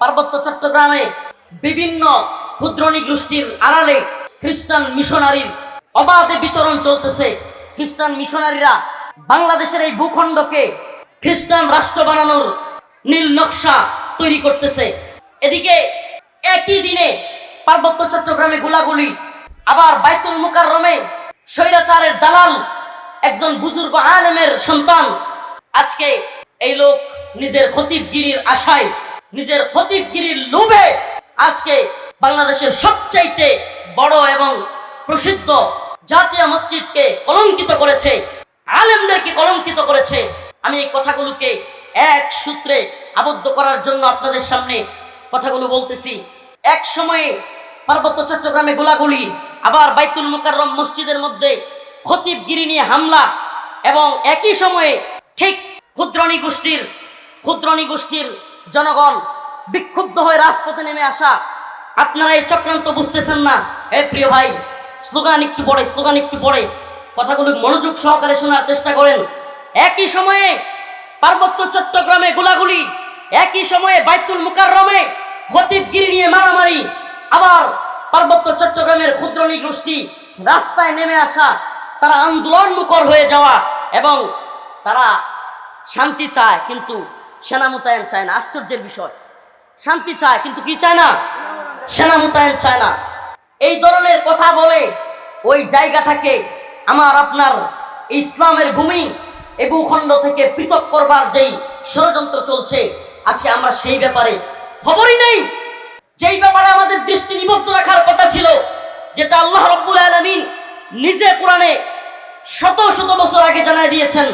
পার্বত্য চট্টগ্রামে বিভিন্ন ক্ষুদ্রণী গোষ্ঠীর আড়ালে খ্রিস্টান মিশনারির অবাধে বিচরণ চলতেছে। খ্রিস্টান মিশনারিরা বাংলাদেশের এই ভূখণ্ডকে খ্রিস্টান রাষ্ট্র বানানোর নীল নকশা তৈরি করতেছে। এদিকে একই দিনে পার্বত্য চট্টগ্রামে গুলাগুলি, আবার বাইতুল মুকাররমে স্বৈরাচারের দালাল একজন বুজুর্গ আলেমের সন্তান। আজকে এই লোক নিজের খতিবগিরির আশায় নিজের খতিবগিরির লোভে আজকে বাংলাদেশের সবচাইতে বড় এবং প্রসিদ্ধ জাতীয় মসজিদকে কলঙ্কিত করেছে, আলেমদেরকে কলঙ্কিত করেছে। আমি এই কথাগুলোকে এক সূত্রে আবদ্ধ করার জন্য আপনাদের সামনে কথাগুলো বলতেছি। এক সময়ে পার্বত্য চট্টগ্রামে গোলাগুলি, আবার বাইতুল মুকাররম মসজিদের মধ্যে খতিবগিরি নিয়ে হামলা এবং একই সময়ে ঠিক ক্ষুদ্রণী গোষ্ঠীর ক্ষুদ্রণী গোষ্ঠীর জনগণ, বিক্ষুব্ধ হয়ে রাজপথে নেমে আসা, আপনারা এই চক্রান্ত বুঝতেছেন না? এ প্রিয় ভাই, স্লোগান একটু পড়ে, স্লোগান একটু পড়ে। কথাগুলো মনোযোগ সহকারে শোনার চেষ্টা করেন। একই সময়ে পার্বত্য চট্টগ্রামে গোলাগুলি, একই সময়ে বাইতুল মুকাররমে খতিবগিরি নিয়ে মারামারি, আবার পার্বত্য চট্টগ্রামের ক্ষুদ্রণী গোষ্ঠী রাস্তায় নেমে আসা, তারা আন্দোলন মুখর হয়ে যাওয়া এবং তারা শান্তি চায়, কিন্তু সেনা মোতায়েন চায় না, আশ্চর্যের বিষয়। শান্তি চায়, কিন্তু কি চায় না? সেনা মোতায়েন চায় না। এই ধরনের কথা বলে ওই জায়গাটাকে আমার আপনার ইসলামের ভূমি এ ভূখণ্ড থেকে পৃথক করবার যেই ষড়যন্ত্র চলছে, আজকে আমরা সেই ব্যাপারে খবরই নেই। যেই ব্যাপারে আমাদের দৃষ্টি নিবদ্ধ রাখার কথা ছিল, যেটা আল্লাহ রব্বুল আলমিন নিজে কোরআনে শত শত বছর আগে জানাই দিয়েছেন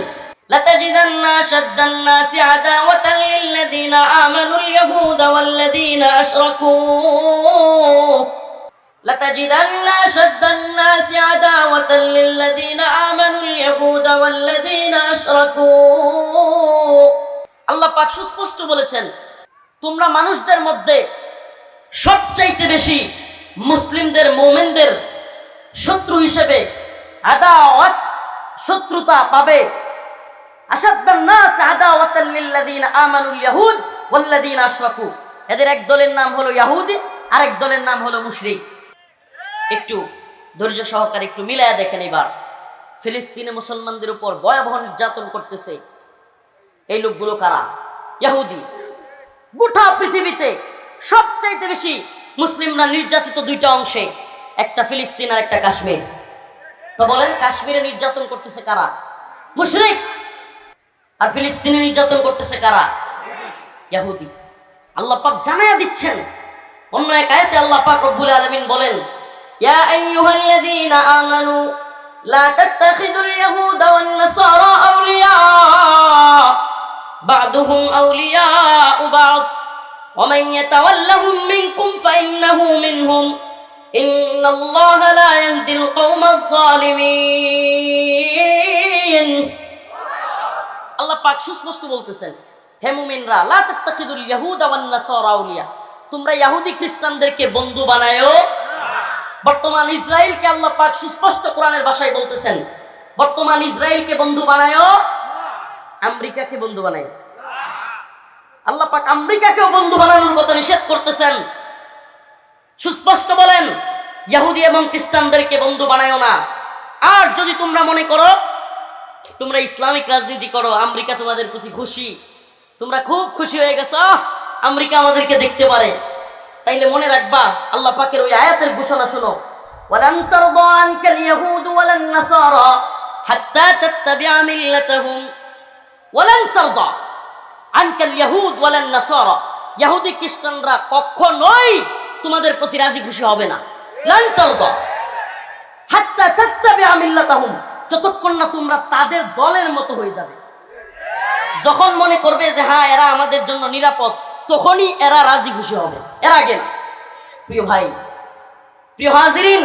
لتجدن أشد الناس عداوة للذين آمنوا اليهود والذين أشركوا لتجدن أشد الناس عداوة للذين آمنوا اليهود والذين أشركوا আল্লাহ পাক সুস্পষ্ট বলেছেন তোমরা মানুষদের মধ্যে সবচাইতে বেশি মুসলিমদের মোমেনদের শত্রু হিসেবে আদাওয়াত শত্রুতা পাবে আসাদ্দান নাস আদাওয়াতাল লিল্লাযিনা আমানুল ইয়াহুদ ওয়াল্লাযিনা আশরাকু। এদের এক দলের নাম হলো ইয়াহুদি, আরেক দলের নাম হলো মুশরিক। একটু ধৈর্য সহকারে একটু মিলায়া দেখেন এবার। ফিলিস্তিনে মুসলমানদের উপর ভয়াবহ নির্যাতন করতেছে এই লোকগুলো কারা? ইয়াহুদি। গোটা পৃথিবীতে সবচাইতে বেশি মুসলিমরা নির্যাতিত দুইটা অংশে, একটা ফিলিস্তিন আর একটা কাশ্মীর। তো বলেন, কাশ্মীরে নির্যাতন করতেছে কারা? মুশরিক আর ফিলিস্তিনে নির্যাতন করতেছে কারা? ইয়াহুদি। আল্লাহ পাক জানাইয়া দিচ্ছেন। অন্য এক আয়াতে আল্লাহ পাক রব্বুল আলামিন বলেন, ইয়া আইয়ুহাল্লাযীনা আমানু, লা তাত্তাখিদুল ইয়াহুদা ওয়ান নাসারা আওলিয়া বা'দুহুম আউলিয়া বা'দ, ওয়া মান ইয়াতাওয়াল্লাহুম মিনকুম ফাইন্নাহু মিনহুম ইন্না আল্লাহা লা ইয়াহদিল কওমাজ জালিমিন পাক সুস্পষ্ট বলতেছেন, হে মুমিনরা, লা ইয়াহুদা নাসারা আউলিয়া। তোমরা ইহুদি খ্রিস্টানদেরকে বন্ধু বানায়ো বর্তমান ইসরায়েলকে আল্লাহ পাক সুস্পষ্ট কোরআনের ভাষায় বলতেছেন, বর্তমান ইসরায়েলকে বন্ধু বানায়ো আমেরিকাকে বন্ধু বানায় আল্লাহ পাক আমেরিকাকেও বন্ধু বানানোর কথা নিষেধ করতেছেন। সুস্পষ্ট বলেন ইহুদি এবং খ্রিস্টানদেরকে বন্ধু বানায়ো না। আর যদি তোমরা মনে করো তোমরা ইসলামিক রাজনীতি করো, আমেরিকা তোমাদের প্রতি খুশি। তোমরা খুব খুশি হয়ে গেছো আমেরিকা আমাদেরকে দেখতে পারে। তাইলে মনে রাখবা, আল্লাহ পাকের ওই আয়াতের ঘোষণা শোনো। ওয়ালান তারদা আনকাল ইয়াহুদ ওয়ালান নাসারা হাত্তা তাত্তাবিআ মিল্লাতাহুম। ওয়ালান তারদা আনকাল ইয়াহুদ ওয়ালান নাসারা। ইহুদি খ্রিস্টানরা কখনোই তোমাদের প্রতি রাজি খুশি হবে না। লান তারদা হাত্তা তাত্তাবিআ মিল্লাতাহুম। যতক্ষণ না তোমরা তাদের দলের মতো হয়ে যাবে। যখন মনে করবে যে হ্যাঁ এরা আমাদের জন্য নিরাপদ, তখনই এরা রাজি খুশি হবে। এর আগে প্রিয় ভাই, প্রিয় হাজিরিন,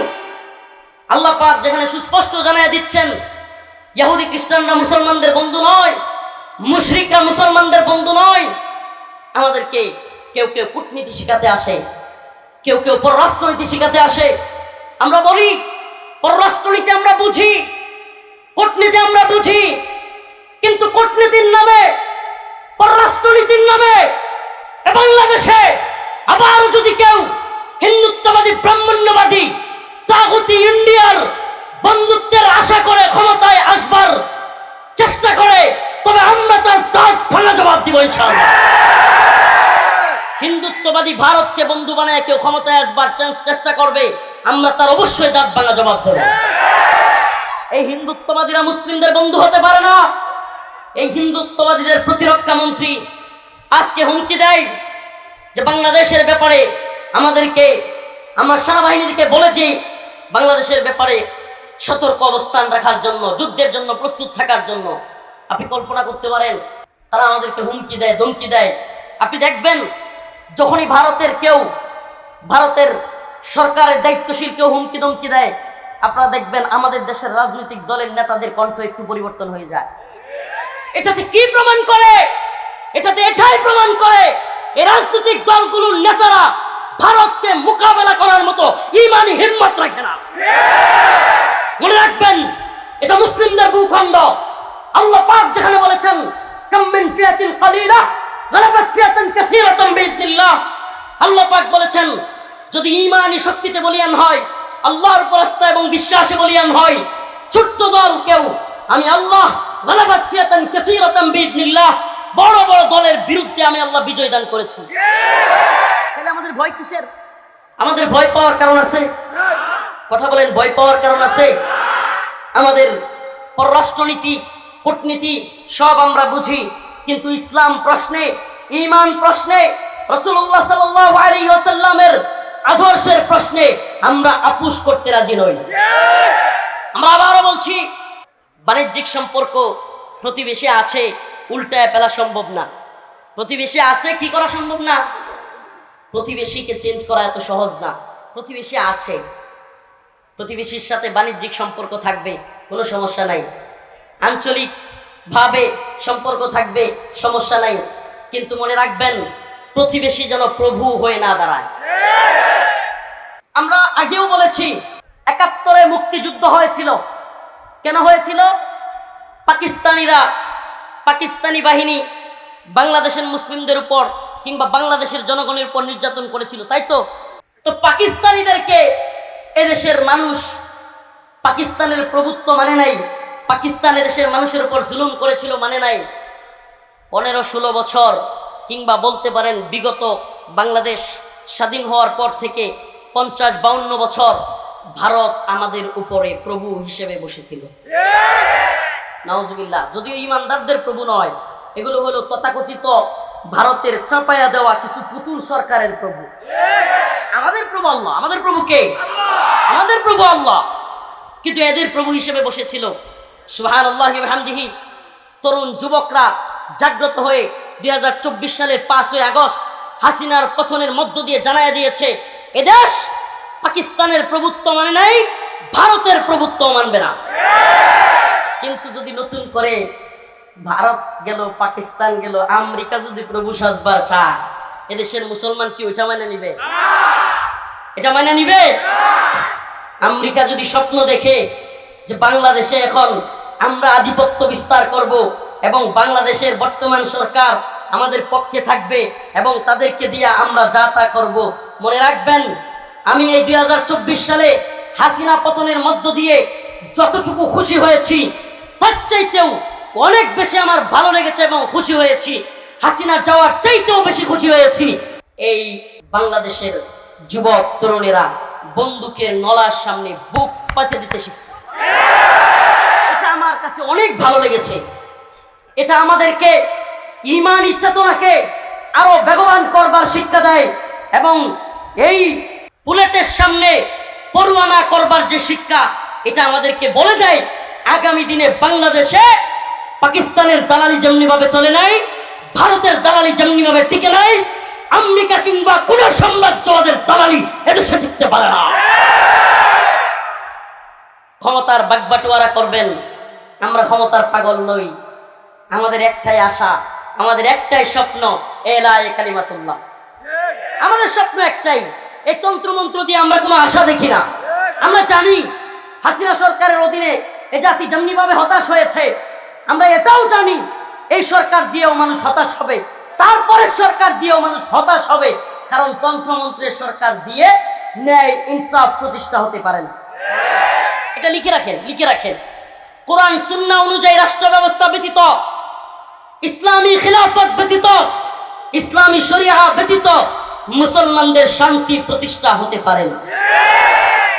আল্লাহ পাক যেখানে সুস্পষ্ট জানায় দিচ্ছেন ইহুদি খ্রিস্টানরা মুসলমানদের বন্ধু নয়, মুশরিকরা মুসলমানদের বন্ধু নয়, আমাদেরকে কেউ কেউ কূটনীতি শিখাতে আসে, কেউ কেউ পররাষ্ট্রনীতি শিখাতে আসে। আমরা বলি, পররাষ্ট্রনীতি আমরা বুঝি কূটনীতি আমরা বুঝি, কিন্তু কূটনীতির নামে, পররাষ্ট্রনীতির নামে, বাংলাদেশে আবার যদি কেউ হিন্দুত্ববাদী, ব্রাহ্মণ্যবাদী, তাগুতি ইন্ডিয়ার বন্ধুত্বের আশা করে ক্ষমতায় আসবার চেষ্টা করে, তবে আমরা তার দাঁত ভাঙা জবাব দিব ইনশাআল্লাহ। হিন্দুত্ববাদী ভারতকে বন্ধু বানায় কেউ ক্ষমতায় আসবার চেষ্টা করবে, আমরা তার অবশ্যই দাঁত ভাঙা জবাব দেব। এই হিন্দুত্ববাদীরা মুসলিমদের বন্ধু হতে পারে না। এই হিন্দুত্ববাদীদের প্রতিরক্ষা মন্ত্রী আজকে হুমকি দেয় যে বাংলাদেশের ব্যাপারে আমাদেরকে, আমার সেনাবাহিনীকে বলেছি বাংলাদেশের ব্যাপারে সতর্ক অবস্থান রাখার জন্য, যুদ্ধের জন্য প্রস্তুত থাকার জন্য আপনি কল্পনা করতে পারেন, তারা আমাদেরকে হুমকি দেয়, ধমকি দেয়। আপনি দেখবেন, যখনই ভারতের কেউ, ভারতের সরকারের দায়িত্বশীল কেউ হুমকি ধমকি দেয় আপনারা দেখবেন আমাদের দেশের রাজনৈতিক দলের নেতাদের কণ্ঠ একটু পরিবর্তন হয়ে যায়। এটাতে কি প্রমাণ করে? এটাতে এটাই প্রমাণ করে এই রাজনৈতিক দলগুলোর নেতারা ভারতকে মোকাবেলা করার মতো ইমানি হিম্মত রাখে না। মনে রাখবেন, এটা মুসলিমদের ভূখণ্ড। আল্লাহ পাক যেখানে বলেছেন কাম্মিন ফিয়াতিন কালিলা, গালাবাত ফিয়াতান কাসীরাতান বিইذنিল্লাহ আল্লাহ পাক বলেছেন, যদি ইমানি শক্তিতে বলিয়ান হয় আল্লাহর উপর আস্থা এবং বিশ্বাসে বলিয়ান হয়, ছোট্ট দল কেউ, আমি আল্লাহ বড় বড় দলের বিরুদ্ধে আমি আল্লাহ বিজয় দান করেছি। তাহলে আমাদের ভয় কিসের? আমাদের ভয় পাওয়ার কারণ আছে? কথা বলেন, ভয় পাওয়ার কারণ আছে? আমাদের পররাষ্ট্রনীতি, কূটনীতি, সব আমরা বুঝি, কিন্তু ইসলাম প্রশ্নে, ঈমান প্রশ্নে রসুল্লাহ সাল্লাহ আলী ওসাল্লামের আদর্শের প্রশ্নে আমরা আপুস করতে রাজি নই। আমরা আবারও বলছি, বাণিজ্যিক সম্পর্ক প্রতিবেশী আছে, উল্টায় ফেলা সম্ভব না। প্রতিবেশী আছে, কি করা সম্ভব না? প্রতিবেশীকে চেঞ্জ করা এত সহজ না। প্রতিবেশী আছে। প্রতিবেশীর সাথে বাণিজ্যিক সম্পর্ক থাকবে, কোনো সমস্যা নাই। আঞ্চলিক ভাবে সম্পর্ক থাকবে, সমস্যা নাই। কিন্তু মনে রাখবেন, প্রতিবেশী যেন প্রভু হয়ে না দাঁড়ায়। আমরা আগেও বলেছি, একাত্তরে মুক্তিযুদ্ধ হয়েছিল। কেন হয়েছিল? পাকিস্তানিরা, পাকিস্তানি বাহিনী বাংলাদেশের মুসলিমদের উপর কিংবা বাংলাদেশের জনগণের উপর নির্যাতন করেছিল, তাই তো? তো পাকিস্তানিদেরকে এদেশের মানুষ পাকিস্তানের প্রভুত্ব মানে নাই, পাকিস্তান এদেশের মানুষের উপর জুলুম করেছিল মানে নাই। পনেরো ষোলো বছর কিংবা বলতে পারেন বিগত বাংলাদেশ স্বাধীন হওয়ার পর থেকে পঞ্চাশ বাউন্ন বছর ভারত আমাদের উপরে প্রভু হিসেবে বসেছিল। নাউজুবিল্লাহ, যদিও ইমানদারদের প্রভু নয়, এগুলো হলো তথাকথিত ভারতের চাপায়া দেওয়া কিছু পুতুল সরকারের প্রভু। আমাদের প্রভু আল্লাহ, আমাদের প্রভু কে? আমাদের প্রভু আল্লাহ। কিন্তু এদের প্রভু হিসেবে বসেছিল। সুহান আল্লাহ তরুণ যুবকরা জাগ্রত হয়ে দু হাজার চব্বিশ সালের পাঁচই আগস্ট হাসিনার পতনের মধ্য দিয়ে জানায় দিয়েছে এদেশ পাকিস্তানের প্রভুত্ব মানে নাই, ভারতের প্রভুত্ব মানবে না। কিন্তু যদি নতুন করে ভারত গেল, পাকিস্তান গেল, আমেরিকা যদি প্রভু সাজবার চায়, এদেশের মুসলমান কি ওইটা মানে নিবে? এটা মানে নিবে? আমেরিকা যদি স্বপ্ন দেখে যে বাংলাদেশে এখন আমরা আধিপত্য বিস্তার করব এবং বাংলাদেশের বর্তমান সরকার আমাদের পক্ষে থাকবে এবং তাদেরকে দিয়ে আমরা যা তা করব। মনে রাখবেন, আমি এই দু হাজার চব্বিশ সালে হাসিনা পতনের মধ্য দিয়ে যতটুকু খুশি হয়েছি, তার চাইতেও অনেক বেশি আমার ভালো লেগেছে এবং খুশি হয়েছি। হাসিনা যাওয়ার চাইতেও বেশি খুশি হয়েছি। এই বাংলাদেশের যুবক তরুণেরা বন্দুকের নলার সামনে বুক পাতে দিতে শিখছে। এটা আমার কাছে অনেক ভালো লেগেছে। এটা আমাদেরকে ইমানি চেতনাকে আরও বেগবান করবার শিক্ষা দেয় এবং এই বুলেটের সামনে পরোয়ানা করবার যে শিক্ষা, এটা আমাদেরকে বলে দেয়, আগামী দিনে বাংলাদেশে পাকিস্তানের দালালি যেমনিভাবে চলে নাই, ভারতের দালালি যেমনিভাবে টিকে নাই, আমেরিকা কিংবা কোন সাম্রাজ্যবাদের দালালি এদেশে টিকতে পারে না। ক্ষমতার বাগবাটোয়ারা করবেন, আমরা ক্ষমতার পাগল নই, আমাদের একটাই আশা আমাদের একটাই স্বপ্ন এলায় কালিমাতুল্লাহ। আমাদের স্বপ্ন একটাই, এই তন্ত্রমন্ত্র দিয়ে আমরা কোনো আশা দেখি না। আমরা জানি হাসিনা সরকারের অধীনে এ জাতি যেমনিভাবে হতাশ হয়েছে, আমরা এটাও জানি এই সরকার দিয়েও মানুষ হতাশ হবে তারপরে সরকার দিয়েও মানুষ হতাশ হবে, কারণ তন্ত্রমন্ত্রের সরকার দিয়ে ন্যায়, ইনসাফ প্রতিষ্ঠা হতে পারে না। এটা লিখে রাখেন লিখে রাখেন। কোরআন, সুন্না অনুযায়ী রাষ্ট্র ব্যবস্থা ব্যতীত ইসলামী খিলাফত ব্যতীত, ইসলামী শরিয়া ব্যতীত মুসলমানদের শান্তি প্রতিষ্ঠা হতে পারে না।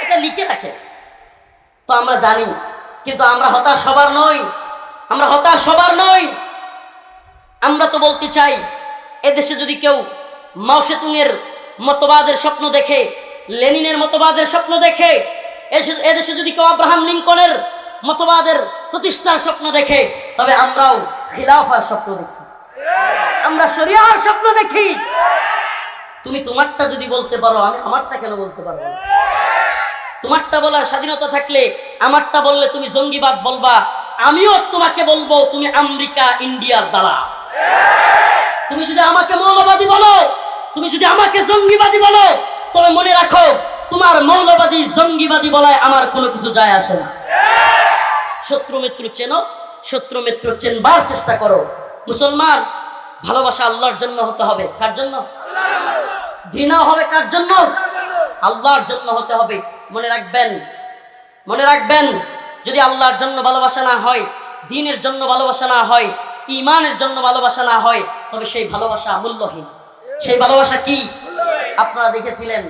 এটা লিখে রাখে তো আমরা জানি, কিন্তু আমরা হতাশ হবার নই, আমরা হতাশ হবার নই। আমরা তো বলতে চাই, এদেশে যদি কেউ মাওসেতুংয়ের মতবাদের স্বপ্ন দেখে, লেনিনের মতবাদের স্বপ্ন দেখে এদেশে যদি কেউ আব্রাহাম লিঙ্কনের মতবাদের প্রতিষ্ঠার স্বপ্ন দেখে, তবে আমরাও খিলাফার স্বপ্ন দেখি। আমরা শরিয়ার স্বপ্ন দেখি। তুমি তোমারটা যদি বলতে পারো, আমি আমারটা কেন বলতে পারব? তোমারটা বলার স্বাধীনতা থাকলে আমারটা বললে তুমি জঙ্গিবাদ বলবা, আমিও তোমাকে বলব, তুমি আমেরিকা, ইন্ডিয়ার দ্বারা তুমি যদি আমাকে মৌলবাদী বলো, তুমি যদি আমাকে জঙ্গিবাদী বলো, তবে মনে রাখো, তোমার মৌলবাদী জঙ্গিবাদী বলায় আমার কোনো কিছু যায় আসে না। শত্রু মিত্র চেনো শত্রু মিত্র চেনবার চেষ্টা করো। মুসলমান, ভালোবাসা আল্লাহর জন্য হতে হবে। কার জন্য? ঘৃণা হবে কার জন্য? আল্লাহর জন্য হতে হবে। মনে রাখবেন মনে রাখবেন, যদি আল্লাহর জন্য ভালোবাসা না হয়, দিনের জন্য ভালোবাসা না হয় ইমানের জন্য ভালোবাসা না হয়, তবে সেই ভালোবাসা মূল্যহীন। সেই ভালোবাসা কি? আপনারা দেখেছিলেন,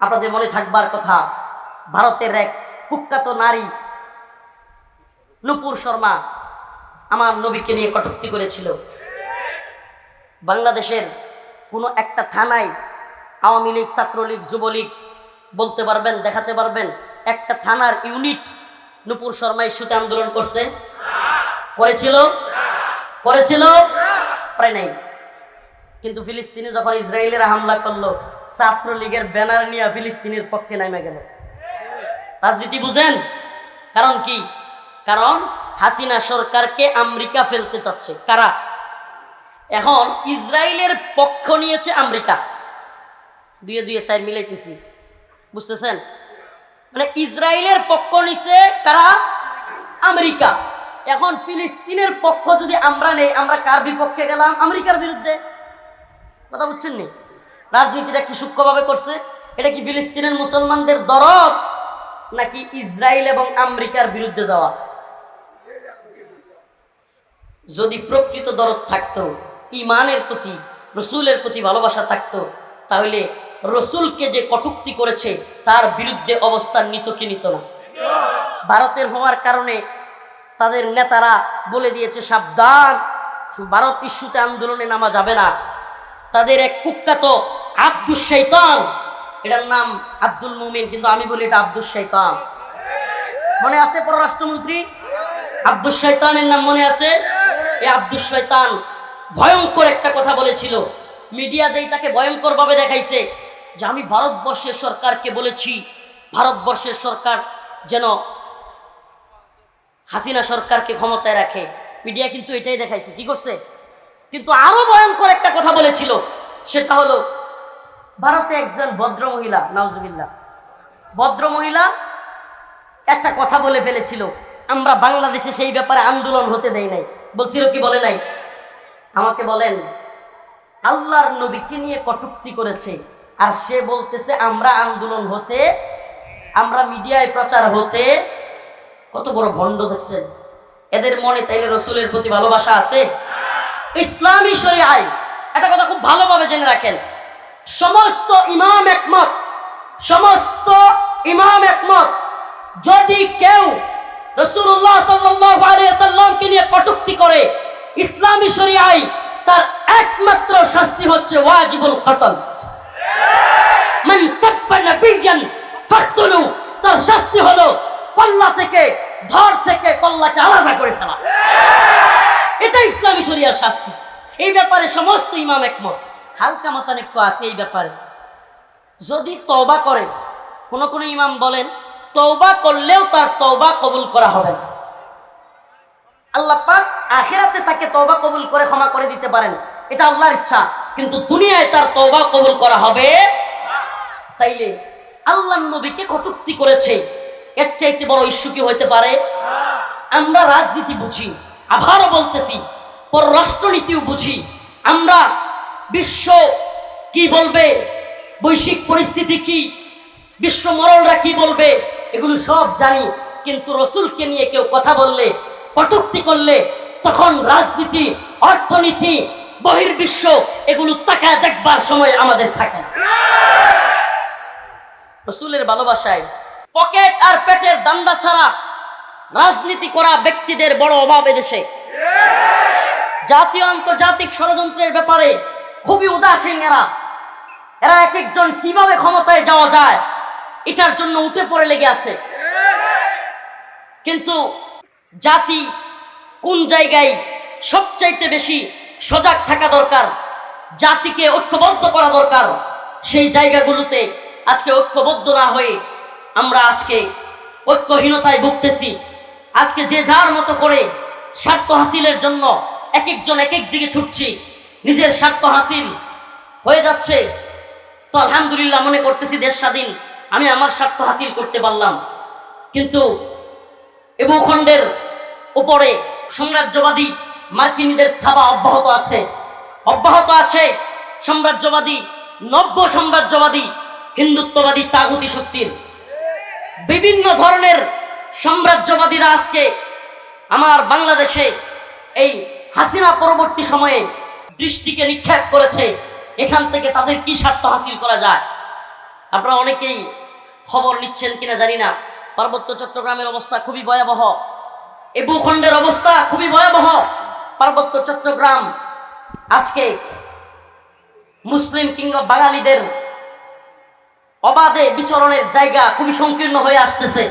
আপনাদের মনে থাকবার কথা, ভারতের এক কুখ্যাত নারী নুপুর শর্মা আমার নবীকে নিয়ে কটূক্তি করেছিল। বাংলাদেশের কোনো একটা থানায় আওয়ামী লীগ, ছাত্রলীগ, যুবলীগ বলতে পারবেন, দেখাতে পারবেন, একটা থানার ইউনিট নুপুর শর্মা ইস্যুতে আন্দোলন করছে। করেছিল? করেছিল? করে নাই। কিন্তু ফিলিস্তিনে যখন ইসরায়েলের হামলা করল, ছাত্রলীগের ব্যানার নিয়ে ফিলিস্তিনের পক্ষে নেমে গেল। রাজনীতি বুঝেন? কারণ কি? কারণ হাসিনা সরকারকে আমেরিকা ফেলতে চাচ্ছে। কারা? এখন ইসরায়েলের পক্ষ নিয়েছে আমেরিকা। দুয়ে দুয়ে সাইড মিলাইতেছি বুঝতেছেন? মানে ইসরায়েলের পক্ষ নিছে কারা? আমেরিকা। এখন ফিলিস্তিনের পক্ষ যদি আমরা নেই, আমরা কার বিপক্ষে গেলাম? আমেরিকার বিরুদ্ধে। কথা বুঝছেন নি? রাজনীতিটা কি সূক্ষ্মভাবে করছে? এটা কি ফিলিস্তিনের মুসলমানদের দরদ? নাকি ইসরায়েল এবং আমেরিকার বিরুদ্ধে যাওয়া? যদি প্রকৃত দরদ থাকতো, ইমানের প্রতি, রসুলের প্রতি ভালোবাসা থাকতো, তাহলে রসুলকে যে কটুক্তি করেছে, তার বিরুদ্ধে অবস্থান নিত কি নিত না। ভারতের হওয়ার কারণে তাদের নেতারা বলে দিয়েছে, সাবধান, ভারত ইস্যুতে আন্দোলনে নামা যাবে না। তাদের এক কুখ্যাত আব্দুল শৈতান, এটার নাম আব্দুল মুমিন, কিন্তু আমি বলি এটা আব্দুল শৈতান। মনে আছে পররাষ্ট্রমন্ত্রী? আব্দুল শৈতানের নাম মনে আছে? এই আব্দুল শৈতান ভয়ঙ্কর একটা কথা বলেছিল। মিডিয়া যেই তাকে ভয়ঙ্কর ভাবে দেখাইছে যে আমি ভারতবর্ষের সরকারকে বলেছি, ভারতবর্ষের সরকার যেন হাসিনা সরকারকে ক্ষমতায় রাখে। মিডিয়া কিন্তু এটাই দেখাইছে, কি করছে? কিন্তু আরও ভয়ঙ্কর একটা কথা বলেছিল, সেটা হলো, ভারতে একজন ভদ্র মহিলা নওজুবিল্লা ভদ্র মহিলা একটা কথা বলে ফেলেছিল। আমরা বাংলাদেশে সেই ব্যাপারে আন্দোলন হতে দেই নাই। বলছিল কি বলে নাই? আমাকে বলেন, আল্লাহর নবীকে নিয়ে কটুক্তি করেছে, আর সে বলতেছে, আমরা আন্দোলন হতে, আমরা মিডিয়ায় প্রচার হতে কত বড় ভণ্ড দেখছেন। এদের মনে তাইলে রসুলের প্রতি ভালোবাসা আছে? ইসলামী শরিয়ায় একটা কথা খুব ভালোভাবে জেনে রাখেন। সমস্ত ইমাম একমত, সমস্ত ইমাম একমত, যদি কেউ রসুল্লাহ সাল্লামকে নিয়ে কটুক্তি করে ইসলামী শরিয়ায় তার একমাত্র শাস্তি হচ্ছে ওয়াজিবুল কতল। মান সাব্বা নাবিয়ান তার শাস্তি হলো কল্লা থেকে, ধর থেকে কল্লাকে আলাদা করে ফেলা। এটা ইসলামী শরিয়ার শাস্তি। এই ব্যাপারে সমস্ত ইমাম একমত। হালকা মতানৈক্য আছে এই ব্যাপারে। যদি তওবা করে, কোন কোন ইমাম বলেন তওবা করলেও তার তওবা কবুল করা হবে না। আল্লাহ পাক আখেরাতে তাকে তওবা কবুল করে ক্ষমা করে দিতে পারেন। এটা আল্লাহর ইচ্ছা। কিন্তু দুনিয়ায় তার তওবা কবুল করা হবে তাইলে আল্লাহ নবীকে কটুক্তি করেছে? এর চাইতে বড় ইস্যু কি হইতে পারে? আমরা রাজনীতি বুঝি আবারও বলতেছি, পররাষ্ট্রনীতিও বুঝি। আমরা বিশ্ব কি বলবে? বৈশ্বিক পরিস্থিতি কি? বিশ্ব মরলরা কি বলবে? এগুলো সব জানি, কিন্তু রসুলকে নিয়ে কেউ কথা বললে, কটুক্তি করলে, তখন রাজনীতি, অর্থনীতি, বহির্বিশ্ব, এগুলো তাকায় দেখবার সময় আমাদের থাকে রসুলের ভালোবাসায় পকেট আর পেটের দান্দা ছাড়া রাজনীতি করা ব্যক্তিদের বড় অভাব এদেশে। জাতীয় আন্তর্জাতিক ষড়যন্ত্রের ব্যাপারে খুবই উদাসীন এরা। এরা এক একজন কীভাবে ক্ষমতায় যাওয়া যায় এটার জন্য উঠে পড়ে লেগে আছে। কিন্তু জাতি কোন জায়গায় সবচাইতে বেশি সজাগ থাকা দরকার? জাতিকে ঐক্যবদ্ধ করা দরকার? সেই জায়গাগুলোতে আজকে ঐক্যবদ্ধ না হয়ে আমরা আজকে ঐক্যহীনতায় ভুগতেছি। আজকে যে যার মতো করে স্বার্থ হাসিলের জন্য এক একজন এক এক দিকে ছুটছি। নিজের স্বার্থ হাসিল হয়ে যাচ্ছে। তো আলহামদুলিল্লাহ মনে করতেছি দেশ স্বাধীন। আমি আমার স্বার্থ হাসিল করতে পারলাম। কিন্তু এ ভূখণ্ডের উপরে সাম্রাজ্যবাদী মার্কিনীদের থাবা অব্যাহত আছে। অব্যাহত আছে সাম্রাজ্যবাদী, নব্য সাম্রাজ্যবাদী হিন্দুত্ববাদী তাগুতি শক্তির। বিভিন্ন ধরনের সাম্রাজ্যবাদীরা আজকে আমার বাংলাদেশে এই হাসিনা পরবর্তী সময়ে দৃষ্টিকে নিক্ষেপ করেছে। এখান থেকে তাদের কি স্বার্থ হাসিল করা যায়? আপনারা অনেকেই খবর নিচ্ছেন কিনা জানি না। পার্বত্য চট্টগ্রামের অবস্থা খুবই ভয়াবহ। এ ভূখণ্ডের অবস্থা খুবই ভয়াবহ। পার্বত্য চট্টগ্রাম আজকে মুসলিম কিংবা বাঙালিদের অবাধে বিচরণের জায়গা খুবই সংকীর্ণ হয়ে আসতেছে।